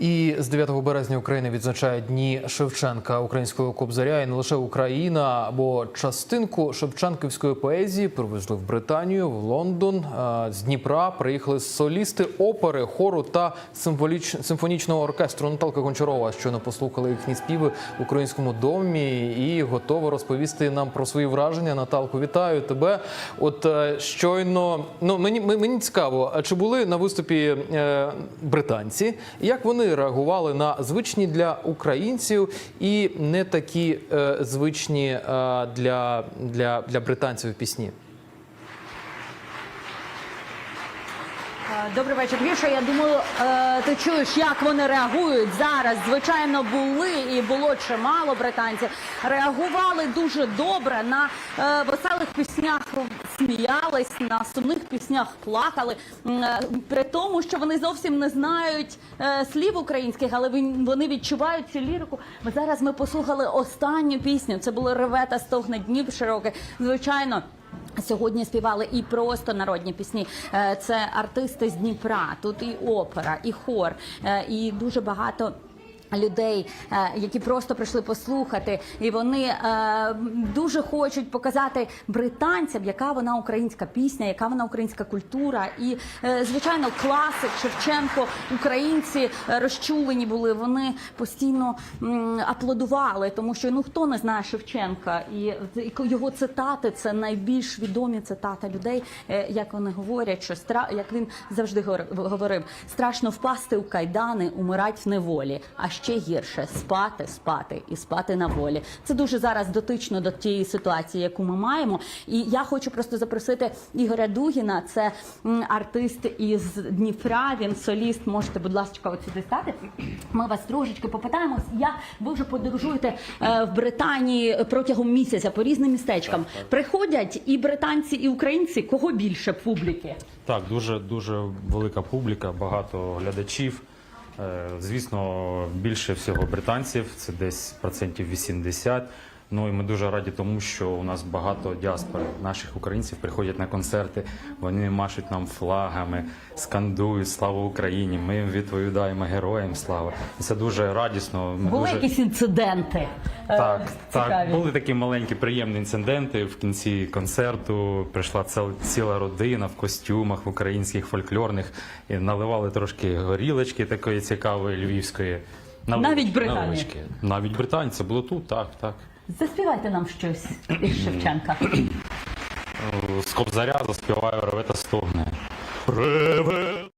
І з 9 березня Україна відзначає дні Шевченка українського кобзаря. І не лише Україна, бо частинку шевченківської поезії привезли в Британію, в Лондон. З Дніпра приїхали солісти опери, хору та симфонічного оркестру. Наталка Гончарова щойно послухали їхні співи в українському домі і готова розповісти нам про свої враження. Наталку, вітаю тебе. От е, щойно ну мені мені цікаво, чи були на виступі е, британці? Як вони реагували на звичні для українців і не такі е, звичні е, для, для, для британців пісні? Добрий вечір, Гриша. Я думаю, е, ти чуєш, як вони реагують зараз. Звичайно, були і було чимало британців. Реагували дуже добре на е, веселих піснях. Сміялись на сумних піснях, плакали. Е, При тому, що вони зовсім не знають е, слів українських, але вони відчувають цю лірику. Зараз ми послухали останню пісню. Це були ревета стогне днів широкий. Звичайно. Сьогодні співали і просто народні пісні. Е, Це артисти з Дніпра, тут і опера, і хор, е, і дуже багато. Людей, е, які просто прийшли послухати, і вони е, дуже хочуть показати британцям, яка вона українська пісня, яка вона українська культура. І е, звичайно, класик Шевченко, українці розчулені були. Вони постійно аплодували, тому що ну хто не знає Шевченка, і його цитати це найбільш відомі цитати людей, як вони говорять, що стра як він завжди говор- говорив: страшно впасти у кайдани, умирать в неволі, а ще гірше спати, спати і спати на волі. Це дуже зараз дотично до тієї ситуації, яку ми маємо. І я хочу просто запросити Ігоря Дугіна, це артист із Дніпра. Він соліст. Можете, будь ласка, от сюди стати. Ми вас трошечки попитаємо. Як ви вже подорожуєте е, в Британії протягом місяця по різним містечкам? Приходять і британці, і українці. Кого більше публіки? Так, дуже дуже велика публіка, багато глядачів. Е, Звісно, більше всього британців, це десь процентів 80. Ну і ми дуже раді тому, що у нас багато діаспори наших українців приходять на концерти. Вони машуть нам флагами, скандують слава Україні. Ми їм відповідаємо героям слава. І це дуже радісно. Ми Були дуже... якісь інциденти? е, Так, так, цікаві? були такі маленькі приємні інциденти. В кінці концерту прийшла ціл- ціла родина в костюмах українських фольклорних і наливали трошки горілочки такої цікавої львівської. Навіть британці? Навіть британці. Було тут, так, так. Заспівайте нам щось із Шевченка. З Кобзаря заспіваю ревета стогне. Реве